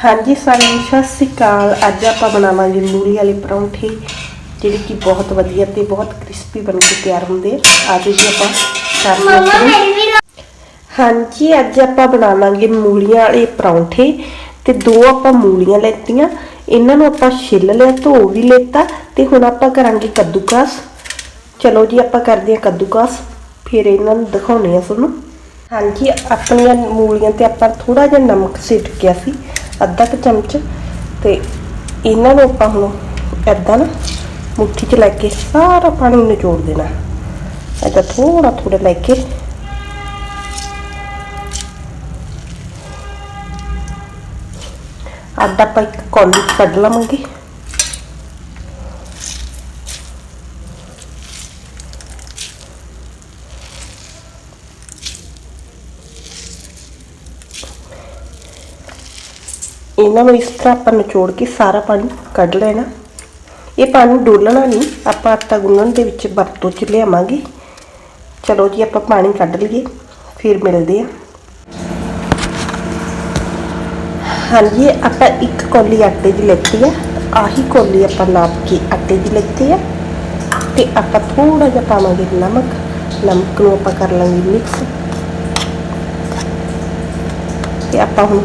ਹਾਂਜੀ ਸਾਰਿਆਂ ਨੂੰ ਸਤਿ ਸ਼੍ਰੀ ਅਕਾਲ। ਅੱਜ ਆਪਾਂ ਬਣਾਵਾਂਗੇ ਮੂਲੀ ਵਾਲੇ ਪਰੌਂਠੇ ਜਿਹੜੇ ਕਿ ਬਹੁਤ ਵਧੀਆ ਤੇ ਬਹੁਤ ਕ੍ਰਿਸਪੀ ਬਣ ਕੇ ਤਿਆਰ ਹੁੰਦੇ ਆ। ਅੱਜ ਜੀ ਆਪਾਂ ਕਰਦੇ ਹਾਂ। ਹਾਂਜੀ ਅੱਜ ਆਪਾਂ ਬਣਾਵਾਂਗੇ ਮੂਲੀਆਂ ਵਾਲੇ ਪਰੌਂਠੇ ਤੇ ਦੋ ਆਪਾਂ ਮੂਲੀਆਂ ਲੈਤੀਆਂ। ਇਹਨਾਂ ਨੂੰ ਆਪਾਂ ਛਿੱਲ ਲਿਆ ਧੋ ਵੀ ਲਿੱਤਾ ਤੇ ਹੁਣ ਆਪਾਂ ਕਰਾਂਗੇ ਕੱਦੂਕਸ। ਚਲੋ ਜੀ ਆਪਾਂ ਕਰਦੇ ਹਾਂ ਕੱਦੂਕਸ। ਫਿਰ ਇਹਨਾਂ ਨੂੰ ਦਿਖਾਉਣੇ ਆ ਤੁਹਾਨੂੰ। ਹਾਂਜੀ ਆਪਣੀਆਂ ਮੂਲੀਆਂ ਤੇ ਆਪਾਂ ਥੋੜਾ ਜਿਹਾ ਨਮਕ ਸਿੱਟਕਿਆ ਸੀ। ਅੱਧਾ ਕੁ ਚਮਚ ਤੇ ਇਹਨਾਂ ਨੂੰ ਆਪਾਂ ਹੁਣ ਏਦਾਂ ਨਾ ਮੁੱਠੀ 'ਚ ਲੈ ਕੇ ਸਾਰਾ ਪਾਣੀ ਨਿਚੋੜ ਦੇਣਾ। ਏਦਾਂ ਥੋੜਾ ਥੋੜਾ ਲੈ ਕੇ। ਅੱਧਾ ਆਪਾਂ ਇੱਕ ਕੌਲੀ 'ਚ ਕੱਢ ਲਵਾਂਗੇ। ਇਹਨਾਂ ਨੂੰ ਇਸ ਤਰ੍ਹਾਂ ਆਪਾਂ ਨਿਚੋੜ ਕੇ ਸਾਰਾ ਪਾਣੀ ਕੱਢ ਲੈਣਾ। ਇਹ ਪਾਣੀ ਡੋਲਣਾ ਨਹੀਂ, ਆਪਾਂ ਆਟਾ ਗੁੰਨਣ ਦੇ ਵਿੱਚ ਵਰਤੋਂ ਚ ਲਿਆਵਾਂਗੇ। ਚਲੋ ਜੀ, ਆਪਾਂ ਪਾਣੀ ਕੱਢ ਲਈਏ, ਫਿਰ ਮਿਲਦੇ ਆ ਹਾਂਜੀ, ਆਪਾਂ ਇੱਕ ਕੌਲੀ ਆਟੇ ਦੀ ਲੈਤੀ ਆ, ਆਹੀ ਕੌਲੀ ਆਪਾਂ ਨਾਪ ਕੇ ਆਟੇ ਦੀ ਲੈਤੀ ਆ। ਤੇ ਆਪਾਂ ਥੋੜਾ ਜਿਹਾ ਪਾਵਾਂਗੇ ਨਮਕ ਨਮਕ ਨੂੰ ਆਪਾਂ ਕਰ ਲਾਂਗੇ ਮਿਕਸ। ਤੇ ਆਪਾਂ ਹੁਣ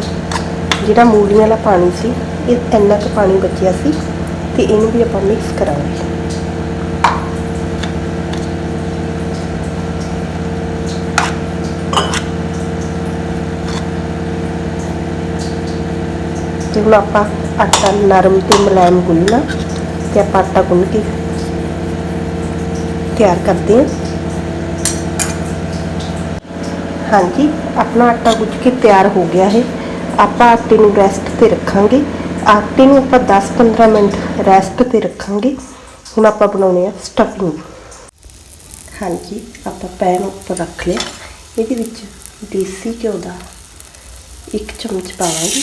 ਜਿਹੜਾ ਮੂਲੀਆਂ ਵਾਲਾ ਪਾਣੀ ਸੀ ਇਹ ਇੰਨਾ ਕੁ ਪਾਣੀ ਬਚਿਆ ਸੀ ਤੇ ਇਹਨੂੰ ਵੀ ਆਪਾਂ ਮਿਕਸ ਕਰਾਂਗੇ ਤੇ ਹੁਣ ਆਪਾਂ ਆਟਾ ਨਰਮ ਤੇ ਮੁਲਾਇਮ ਗੁੰਨਣਾ ਤੇ ਆਪਾਂ ਆਟਾ ਗੁੰਨ ਕੇ ਤਿਆਰ ਕਰਦੇ ਹਾਂ ਹਾਂਜੀ ਆਪਣਾ ਆਟਾ ਗੁੱਝ ਕੇ ਤਿਆਰ ਹੋ ਗਿਆ ਹੈ ਆਪਾਂ ਆਟੇ ਨੂੰ ਰੈਸਟ ਤੇ ਰੱਖਾਂਗੇ। ਆਟੇ ਨੂੰ ਆਪਾਂ 10-15 ਮਿੰਟ ਰੈਸਟ ਤੇ ਰੱਖਾਂਗੇ। ਹੁਣ ਆਪਾਂ ਬਣਾਉਣੇ ਆ ਸਟਫਿੰਗ ਹਾਂਜੀ, ਆਪਾਂ ਪੈਨ ਉੱਪਰ ਰੱਖ ਲਿਆ। ਇਹਦੇ ਵਿੱਚ ਦੇਸੀ ਘਿਓ ਦਾ ਇੱਕ ਚਮਚ ਪਾਵਾਂਗੇ।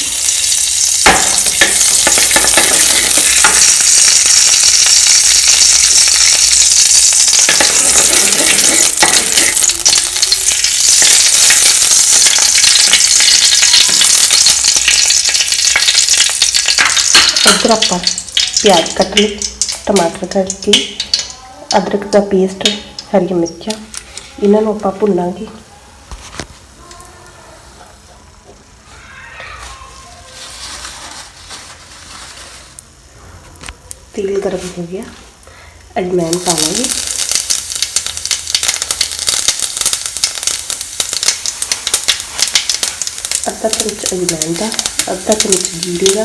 ਇੱਧਰ ਆਪਾਂ ਪਿਆਜ਼ ਕੱਟ ਲਏ, ਟਮਾਟਰ ਕੱਟ ਕੇ, ਅਦਰਕ ਦਾ ਪੇਸਟ ਹਰੀਆਂ ਮਿਰਚਾਂ, ਇਹਨਾਂ ਨੂੰ ਆਪਾਂ ਭੁੰਨਾਂਗੇ। ਤੇਲ ਗਰਮ ਹੋ ਗਿਆ ਅਜਵਾਇਣ ਪਾਵਾਂਗੇ। ਅੱਧਾ ਚਮਚ ਅਜਵਾਇਣ ਦਾ, ਅੱਧਾ ਚਮਚ ਜੀਰੇ ਦਾ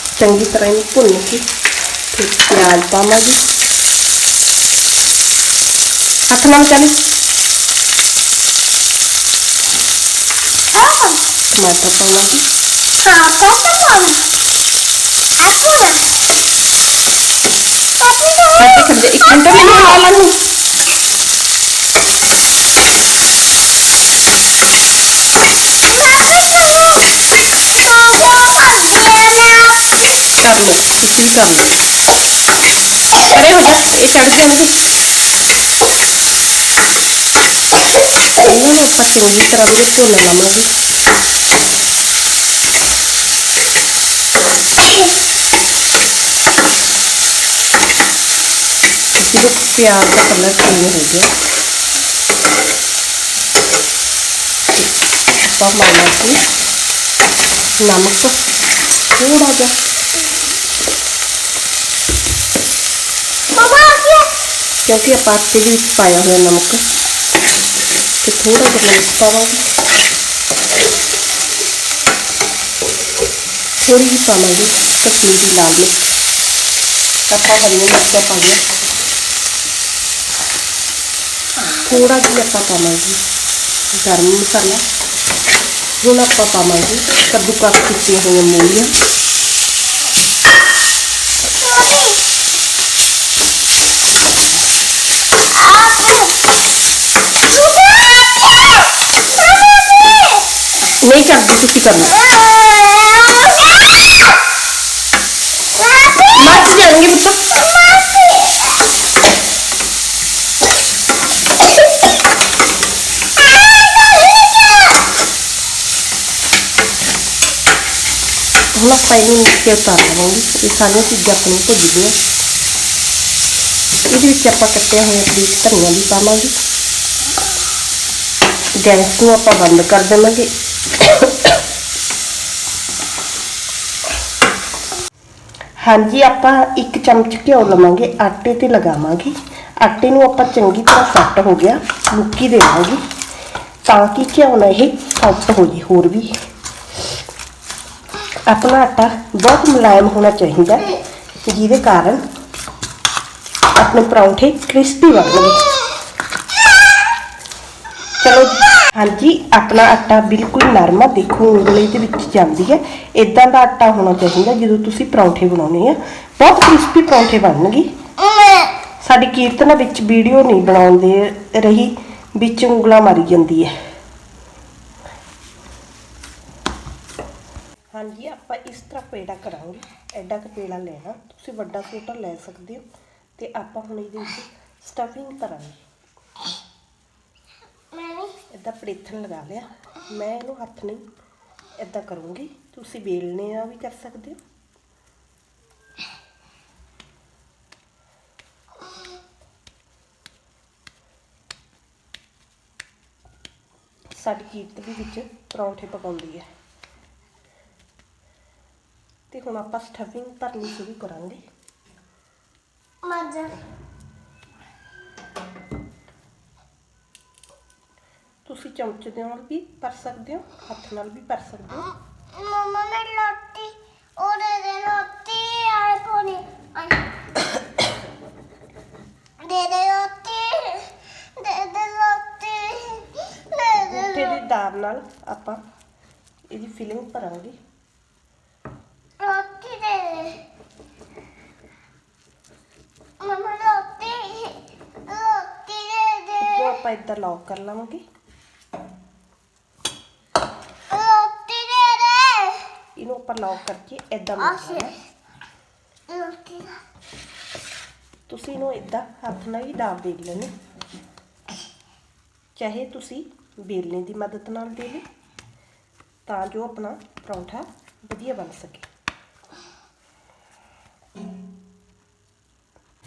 tinggi tren pun sih, siapa lagi? Aku. Aku. Matapamu lagi. Hah, matapamu. Aku nih. Aku nih. Aku nih. Então, é meio fácil explicar, mas é muito. É isso, só que hoje travou o cronômetro. ये प्याज का colour change हो ਆਪਾਂ ਪਾਵਾਂਗੇ ਲਾਲ ਮਿਰਚ powder ਤੇ ਆਪਾਂ ਪਾਵਾਂਗੇ ਹਲਦੀ ਪਾਊਡਰ ਤੇ ਆਪਾਂ ਪਾਵਾਂਗੇ ਲਾਲ ਮਿਰਚ ਪਾਊਡਰ ਤੇ ਆਪਾਂ ਪਾਵਾਂਗੇ ਧਨੀਆ ਪਾਊਡਰ ਤੇ ਆਪਾਂ ਪਾਵਾਂਗੇ ਜੀਰਾ ਪਾਊਡਰ ਤੇ ਆਪਾਂ ਪਾਵਾਂਗੇ ਹੁਣ ਆਪਾਂ ਪਾਵਾਂਗੇ ਕੱਦੂਕਸ ਕੀਤੀਆਂ ਹੋਈਆਂ ਮੂਲੀਆਂ sucikan mati ya ini betul ini tiga juga ini siapa keteh yang ditekan ya di sama gitu. Gas को आप ਹਾਂਜੀ ਆਪਾਂ ਇੱਕ ਚਮਚ ਘਿਓ ਲਵਾਂਗੇ ਆਟੇ ਤੇ ਲਗਾਵਾਂਗੇ ਆਟੇ ਨੂੰ ਆਪਾਂ ਚੰਗੀ ਤਰ੍ਹਾਂ ਸੈੱਟ ਹੋ ਗਿਆ ਮੁੱਕੀ ਦੇਵਾਂਗੇ ਤਾਂ ਕਿ ਘਿਓ ਨਾਲ ਇਹ ਸੌਫਟ ਹੋ ਜੇ ਹੋਰ ਵੀ ਆਪਣਾ ਆਟਾ ਬਹੁਤ ਮੁਲਾਇਮ ਹੋਣਾ ਚਾਹੀਦਾ ਹੈ, ਜਿਹਦੇ ਕਾਰਨ ਆਪਣੇ ਪਰੌਂਠੇ ਕ੍ਰਿਸਪੀ ਬਣਨਗੇ ਚਲੋ ਜੀ। ਹਾਂਜੀ, ਆਪਣਾ ਆਟਾ ਬਿਲਕੁਲ ਨਰਮ ਆ। ਦੇਖੋ, ਉਂਗਲੀ ਦੇ ਵਿੱਚ ਜਾਂਦੀ ਹੈ। ਇਦਾਂ ਦਾ ਆਟਾ ਹੋਣਾ ਚਾਹੀਦਾ ਜਦੋਂ ਤੁਸੀਂ ਪਰੌਂਠੇ ਬਣਾਉਣੇ ਆ। ਬਹੁਤ ਕ੍ਰਿਸਪੀ ਪਰੌਂਠੇ ਬਣਨਗੇ। ਸਾਡੀ ਕੀਰਤਨਾ ਵਿੱਚ ਵੀਡੀਓ ਨਹੀਂ ਬਣਾਉਂਦੇ ਰਹੀ, ਵਿੱਚ ਉਂਗਲਾਂ ਮਾਰੀ ਜਾਂਦੀ ਹੈ। ਹਾਂਜੀ, ਆਪਾਂ ਇਸ ਤਰ੍ਹਾਂ ਪੇੜਾ ਕਰਾਂਗੇ। ਐਡਾ ਕੁ ਪੇੜਾ ਲੈਣਾ। ਤੁਸੀਂ ਵੱਡਾ ਸੂਟਰ ਲੈ ਸਕਦੇ ਹੋ। ਤੇ ਆਪਾਂ ਹੁਣ ਇਹਦੇ ਵਿੱਚ ਸਟਫਿੰਗ ਕਰਾਂਗੇ। ਇਦਾਂ ਪਲੇਥਨ ਲਗਾ ਲਿਆ। ਮੈਂ ਇਹਨੂੰ ਹੱਥ ਨਹੀਂ ਇਦਾਂ ਕਰੂੰਗੀ। ਤੁਸੀਂ ਵੇਲਣੇ ਆ ਵੀ ਕਰ ਸਕਦੇ ਹੋ। ਸਾਡੀ ਕੀਰਤ ਵੀ ਵਿੱਚ ਪਰੌਂਠੇ ਪਕਾਉਂਦੀ ਹੈ। ਤੇ ਹੁਣ ਆਪਾਂ ਸਟਫਿੰਗ ਭਰਨੀ ਸ਼ੁਰੂ ਕਰਾਂਗੇ। ਤੁਸੀਂ ਚਮਚ ਦੇ ਨਾਲ ਵੀ ਭਰ ਸਕਦੇ ਹੋ ਹੱਥ ਨਾਲ ਵੀ ਭਰ ਸਕਦੇ ਹੋ। ਮਮਾ ਮੈਂ ਲੋਟੀ ਉਹਦੇ ਦੇ ਲੋਟੀ ਆਏ ਪੋਣੀ। ਦੇ ਦੇ ਲੋਟੀ ਦੇ ਦੇ ਲੋਟੀ ਦੇ ਦੇ ਮਿੱਠੇ ਦੀ ਦਾਬ ਨਾਲ ਆਪਾਂ ਇਹਦੀ ਫਿਲਿੰਗ ਭਰਾਂਗੇ। ਲੋਟੀ ਦੇ ਦੇ। ਮਮਾ ਲੋਟੀ ਲੋਟੀ ਦੇ ਦੇ। ਆਪਾਂ ਇੱਧਰ ਲੌਕ ਕਰ ਲਵਾਂਗੇ ਲੋਟੀ ਦੇ ਦੇ ਆਪਾਂ ਲੌਕ ਕਰਕੇ ਇਦਾਂ ਦਾ। ਤੁਸੀਂ ਇਹਨੂੰ ਇਦਾਂ ਹੱਥ ਨਾਲ ਹੀ ਦਾਬ ਦੇ ਲੈਣੀ ਚਾਹੇ ਤੁਸੀਂ ਬੇਲਣੇ ਦੀ ਮਦਦ ਨਾਲ ਦੇ ਲਓ ਤਾਂ ਜੋ ਆਪਣਾ ਪਰੌਂਠਾ ਵਧੀਆ ਬਣ ਸਕੇ।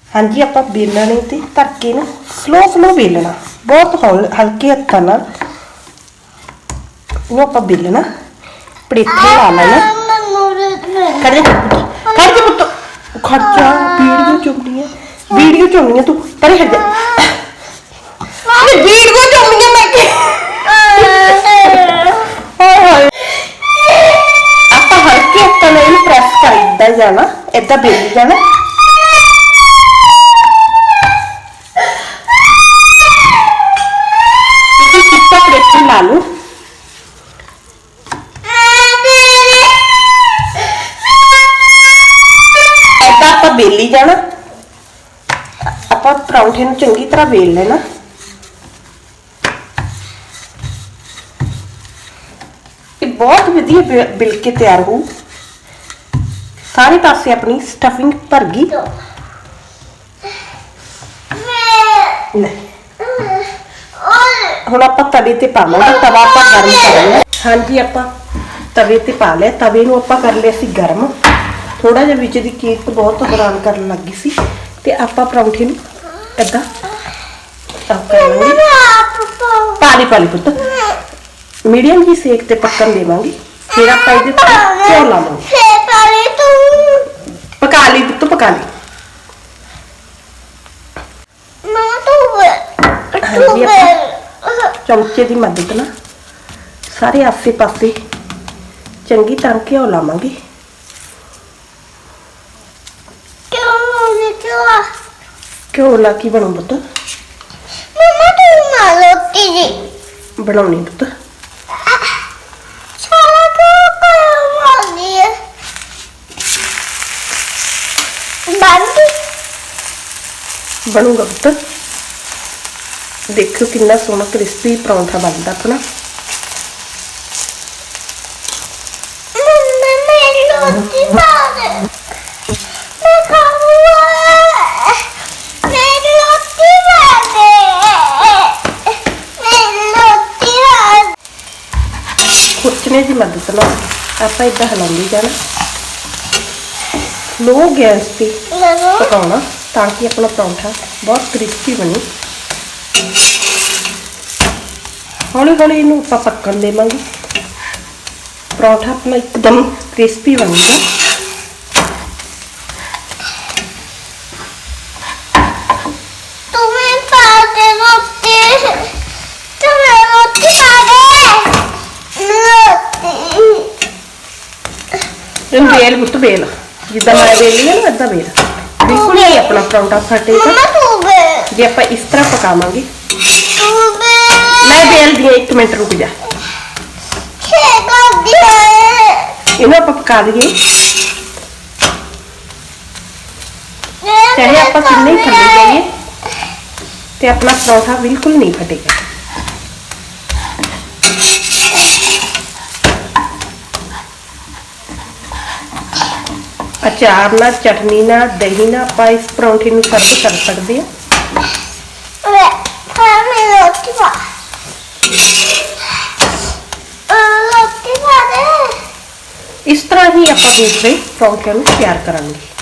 ਹਾਂਜੀ ਆਪਾਂ ਬੇਲਣੇ ਤੇ ਧਰ ਕੇ ਨਾ ਸਲੋ ਸਲੋ ਬੇਲਣਾ। ਬਹੁਤ ਹੌਲ ਹਲਕੇ ਹੱਥਾਂ ਨਾਲ। ਇਹਨੂੰ ਆਪਾਂ ਬੇਲਣਾ। ਪੜੇਥੇ ਲਾ ਲੈਣਾ। കടഞ്ഞ കടഞ്ഞ മുത്തു കടച്ച വീഡിയോ ചുമണിയ വീഡിയോ ചുമണിയ തു തല കടച്ച വീഡിയോ ചുമണിയ മറ്റേ आता हलकी असताना येईल प्रेस करा एकदा जाणं एकदा बेबी जाणं लालू ਪਰੌਂਠੇ ਨੂੰ ਚੰਗੀ ਤਰ੍ਹਾਂ ਵੇਲ ਲੈਣਾ। ਇਹ ਬਹੁਤ ਵਧੀਆ ਬਿਲ ਕੇ ਤਿਆਰ ਹੋਊ। ਸਾਰੇ ਪਾਸੇ ਆਪਣੀ ਸਟਫਿੰਗ ਭਰ ਗਈ। ਹੁਣ ਆਪਾਂ ਤਵੇ ਤੇ ਪਾਵਾਂਗੇ ਤਵਾ ਆਪਾਂ ਗਰਮ ਕਰ ਲਿਆ। ਹਾਂਜੀ, ਆਪਾਂ ਤਵੇ ਤੇ ਪਾ ਲਿਆ। ਤਵੇ ਨੂੰ ਆਪਾਂ ਕਰ ਲਿਆ ਸੀ ਗਰਮ। ਥੋੜਾ ਜਿਹਾ ਵਿੱਚ ਦੀ ਕੇਕ ਬਹੁਤ ਹੈਰਾਨ ਕਰਨ ਲੱਗੀ ਸੀ। ਤੇ ਆਪਾਂ ਪਰੌਂਠੇ ਨੂੰ ਲਾਂਗੇ ਪਾਣੀ ਪਾਣੀ ਪੁੱਤ। ਮੀਡੀਅਮ ਜੀ ਸੇਕ ਤੇ ਪੱਕਣ ਦੇਵਾਂਗੇ। ਫਿਰ ਆਪਾਂ ਇਹਦੇ ਤੇ ਘਿਓ ਲਾਵਾਂਗੇ। ਪਕਾ ਲਈ ਪੁੱਤ ਪਕਾ ਲਈ। ਹਾਂਜੀ, ਆਪਾਂ- ਚਮਚੇ ਦੀ ਮਦਦ ਨਾਲ ਸਾਰੇ ਆਸੇ-ਪਾਸੇ ਚੰਗੀ ਤਰ੍ਹਾਂ ਘਿਓ ਲਾਵਾਂਗੇ। क्यों लाकी बनो पुत मम्मा तू मालो तेरी बनाओ नहीं पुत चला तो मालिए बंद। बनूँगा पुत देखो कितना सोना क्रिस्पी परांठा बनता अपना ਖੁਰਚਣੇ ਦੀ ਮਦਦ ਨਾਲ ਆਪਾਂ ਇਦਾਂ ਹਿਲਾਉਂਦੇ ਜਾਣਾ। ਲੋ ਗੈਸ ਤੇ ਪਕਾਉਣਾ ਤਾਂ ਕਿ ਆਪਣਾ ਪਰੌਂਠਾ ਬਹੁਤ ਕ੍ਰਿਸਪੀ ਬਣੇ। ਹੌਲੀ ਹੌਲੀ ਇਹਨੂੰ ਆਪਾਂ ਪੱਕਣ ਦੇਵਾਂਗੇ। ਪਰੌਂਠਾ ਆਪਣਾ ਇੱਕਦਮ ਕ੍ਰਿਸਪੀ ਬਣੇਗਾ ਤੂੰ ਮੈਂ ਪਾ ਦੇ ਰੋਟੀ ਤੂੰ ਮੈਂ ਰੋਟੀ ਪਾ ਦੇ ਰੋਟੀ ਇਹਨੂੰ ਬੇਲ ਪੁੱਤ ਬੇਲ ਜਿੱਦਾਂ ਮੈਂ ਬੇਲੀ ਆ ਨਾ ਏਦਾਂ ਬੇਲ ਬਿਲਕੁਲ ਨਹੀਂ ਆਪਣਾ ਪਰੌਂਠਾ ਫਟੇਗਾ ਮਮਾ ਤੂੰ ਬੇ ਜੇ ਆਪਾਂ ਇਸ ਤਰ੍ਹਾਂ ਪਕਾਵਾਂਗੇ। ਤੂੰ ਬੇ ਮੈਂ ਬੇਲਦੀ ਹਾਂ 1 ਮਿੰਟ ਰੁਕ ਜਾ। ਦੀ ਹੈ ਇਹਨੂੰ ਆਪਾਂ ਪਕਾ ਦਈਏ ਚਾਹੇ ਆਪਾਂ ਕਿੰਨੇ ਹੀ ਥੱਲੇ ਜਾਈਏ ਤੇ ਆਪਣਾ ਪਰੌਂਠਾ ਬਿਲਕੁਲ ਨਹੀਂ ਫਟੇਗਾ। ਅਚਾਰ ਨਾਲ ਚਟਨੀ ਨਾਲ ਦਹੀਂ ਨਾਲ ਆਪਾਂ ਇਸ ਪਰੌਂਠੇ ਨੂੰ ਸਰਵ ਕਰ ਸਕਦੇ ਹਾਂ। ਇਸ ਤਰ੍ਹਾਂ ਹੀ ਆਪਾਂ ਦੂਸਰੇ ਪਰੌਂਠਿਆਂ ਨੂੰ ਤਿਆਰ ਕਰਾਂਗੇ।